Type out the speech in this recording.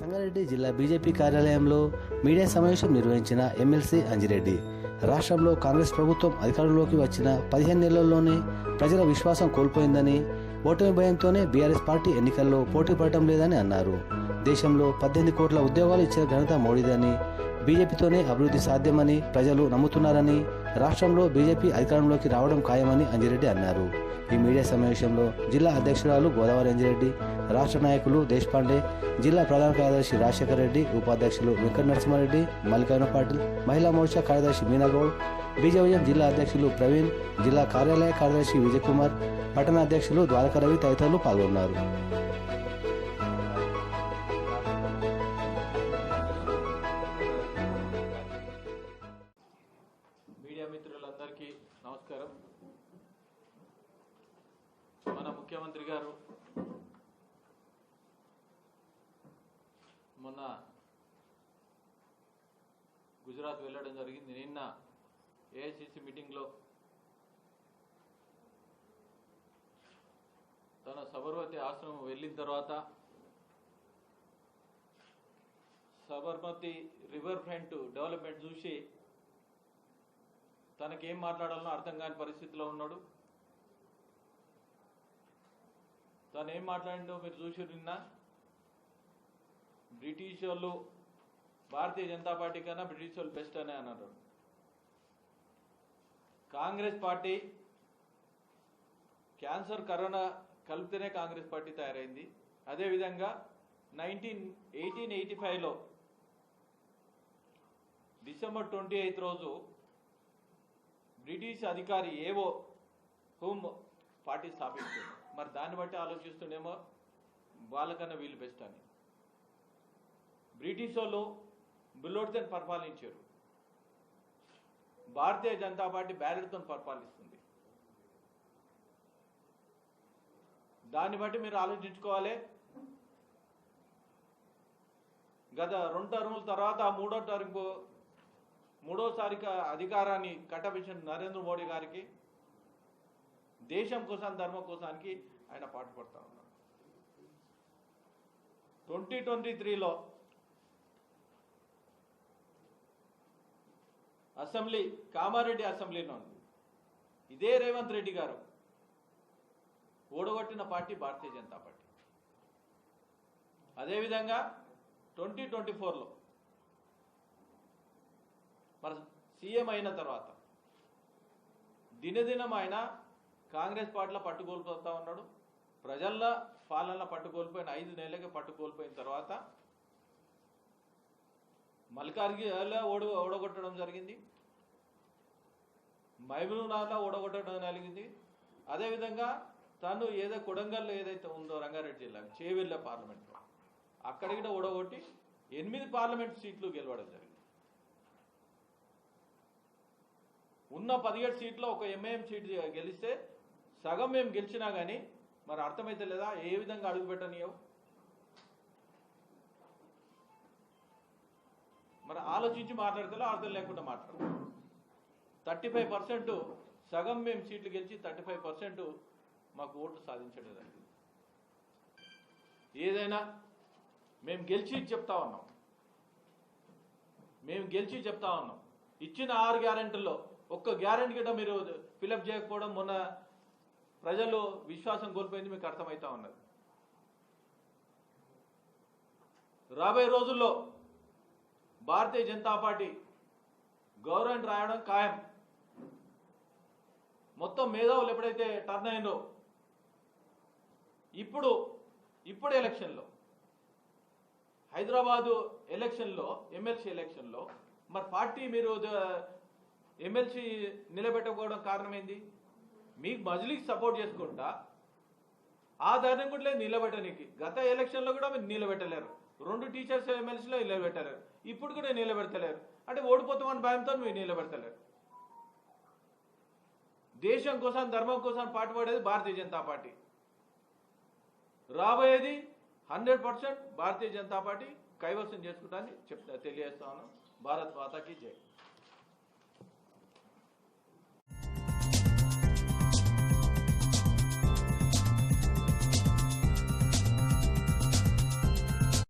సంగారెడ్డి జిల్లా బీజేపీ కార్యాలయంలో మీడియా సమావేశం నిర్వహించిన ఎమ్మెల్సీ అంజిరెడ్డి. రాష్ట్రంలో కాంగ్రెస్ ప్రభుత్వం అధికారంలోకి వచ్చిన పదిహేను నెలల్లోనే ప్రజల విశ్వాసం కోల్పోయిందని ఓటమి భయంతోనే బీఆర్ఎస్ పార్టీ ఎన్నికల్లో పోటీ పడటం లేదని అన్నారు. దేశంలో పద్దెనిమిది కోట్ల ఉద్యోగాలు ఇచ్చిన ఘనత మోడీదని బీజేపీతోనే అభివృద్ధి సాధ్యమని ప్రజలు నమ్ముతున్నారని రాష్ట్రంలో బీజేపీ అధికారంలోకి రావడం ఖాయమని అంజిరెడ్డి అన్నారు. ఈ మీడియా సమావేశంలో జిల్లా అధ్యక్షురాలు గోదావరి అంజిరెడ్డి రాష్ట్ర నాయకులు దేశపాండే జిల్లా ప్రధాన కార్యదర్శి రాజశేఖర రెడ్డి ఉపాధ్యక్షులు వెంకట నరసింహారెడ్డి మల్లికార్జున పాటిల్ మహిళా మోర్చా కార్యదర్శి మీనాగౌడ్ బీజేవైఎం జిల్లా అధ్యక్షులు ప్రవీణ్ జిల్లా కార్యాలయ కార్యదర్శి విజయ్ కుమార్ పట్టణ అధ్యక్షులు ద్వారకా రవి తదితరులు పాల్గొన్నారు. ముఖ్యమంత్రి గారు. మొన్న గుజరాత్ వెళ్ళడం జరిగింది. నిన్న ఏఐసిసి మీటింగ్లో తన సబర్మతి ఆశ్రమం వెళ్ళిన తర్వాత సబర్మతి రివర్ ఫ్రంట్ డెవలప్మెంట్ చూసి తనకేం మాట్లాడాలనో అర్థం కాని పరిస్థితిలో ఉన్నాడు. తను ఏం మాట్లాడిందో మీరు చూసి నిన్న? బ్రిటిష్ వాళ్ళు భారతీయ జనతా పార్టీ కన్నా బ్రిటిష్ వాళ్ళు బెస్ట్ అని అన్నారు. కాంగ్రెస్ పార్టీ క్యాన్సర్ కరోనా కలిపితేనే కాంగ్రెస్ పార్టీ తయారైంది. అదేవిధంగా నైన్టీన్ ఎయిటీన్ ఎయిటీ ఫైవ్లో డిసెంబర్ ట్వంటీ ఎయిత్ రోజు బ్రిటిష్ అధికారి ఏవో హోమ్ పార్టీ స్థాపించింది. మరి దాన్ని బట్టి ఆలోచిస్తుండేమో వాళ్ళకన్నా వీళ్ళు బెస్ట్ అని. బ్రిటిష్ వాళ్ళు బుల్లోడ్తో పరిపాలించారు. భారతీయ జనతా పార్టీ బ్యాలెట్తో పరిపాలిస్తుంది. దాన్ని బట్టి మీరు ఆలోచించుకోవాలి. గత రెండు టర్ముల తర్వాత మూడో టర్మ్ మూడోసారి అధికారాన్ని కట్టబెట్టిన నరేంద్ర మోడీ గారికి దేశం కోసం ధర్మం కోసానికి ఆయన పాటుపడతా ఉన్నారు ట్వంటీ ట్వంటీ త్రీలో అసెంబ్లీ కామారెడ్డి అసెంబ్లీలో ఉంది. ఇదే రేవంత్ రెడ్డి గారు ఓడగొట్టిన పార్టీ భారతీయ జనతా పార్టీ. అదేవిధంగా ట్వంటీ ట్వంటీ ఫోర్లో మరి సీఎం అయిన తర్వాత దినదినం ఆయన కాంగ్రెస్ పార్టీలో పట్టుకోల్పోతా ఉన్నాడు. ప్రజల పాలన పట్టుకోల్పోయిన ఐదు నెలలకి పట్టుకోల్పోయిన తర్వాత మల్కార్గిలో ఓడ ఓడగొట్టడం జరిగింది. మైమూనార్లో ఓడగొట్టడం జరిగింది. అదేవిధంగా తను ఏదో కొడంగల్లో ఏదైతే ఉందో రంగారెడ్డి జిల్లా చేవెళ్ళ పార్లమెంట్లో అక్కడికి కూడా ఓడగొట్టి ఎనిమిది పార్లమెంట్ సీట్లు గెలవడం జరిగింది. ఉన్న పదిహేడు సీట్లో ఒక ఎంఐఎం సీట్ గెలిస్తే సగం మేము గెలిచినా కానీ మరి అర్థమైతే లేదా? ఏ విధంగా అడుగు పెట్టనియవు? మరి ఆలోచించి మాట్లాడితే అర్థం లేకుండా మాట్లాడతాం థర్టీ ఫైవ్ పర్సెంట్ సగం మేము సీట్లు గెలిచి థర్టీ ఫైవ్ పర్సెంట్ మాకు ఓట్లు సాధించడం ఏదైనా మేము గెలిచి చెప్తా ఉన్నాం. మేము గెలిచి చెప్తా ఉన్నాం. ఇచ్చిన ఆరు గ్యారెంటీల్లో ఒక్క గ్యారెంటీ గిట్ట మీరు ఫిలప్ చేయకపోవడం మొన్న ప్రజలు విశ్వాసం కోల్పోయింది మీకు అర్థమవుతా ఉన్నది. రాబోయే రోజుల్లో భారతీయ జనతా పార్టీ గవర్నమెంట్ రాయడం ఖాయం. మొత్తం మేధావులు ఎప్పుడైతే టర్న్ అయినో ఇప్పుడు ఇప్పుడు ఎలక్షన్లో హైదరాబాదు ఎలక్షన్లో ఎమ్మెల్సీ ఎలక్షన్లో మరి పార్టీ మీరు ఎమ్మెల్సీ నిలబెట్టకపోవడం కారణమైంది మీకు మజిలీకి సపోర్ట్ చేసుకుంటా ఆ ధైర్యం కూడా లేదు నిలబెట్టడానికి గత ఎలక్షన్లో కూడా మీరు నిలబెట్టలేరు. రెండు టీచర్స్ ఎమ్మెల్సీలో నిలబెట్టలేరు. ఇప్పుడు కూడా నిలబెడతలేరు. అంటే ఓడిపోతామని భయంతో మీరు నిలబెడతలేరు. దేశం కోసం ధర్మం కోసం పాటుపడేది భారతీయ జనతా పార్టీ. రాబోయేది hundred percent Bharatiya Janata party కైవసం చేసుకుంటానని చెప్తా తెలియజేస్తాను భారత్ మాతాకి జై.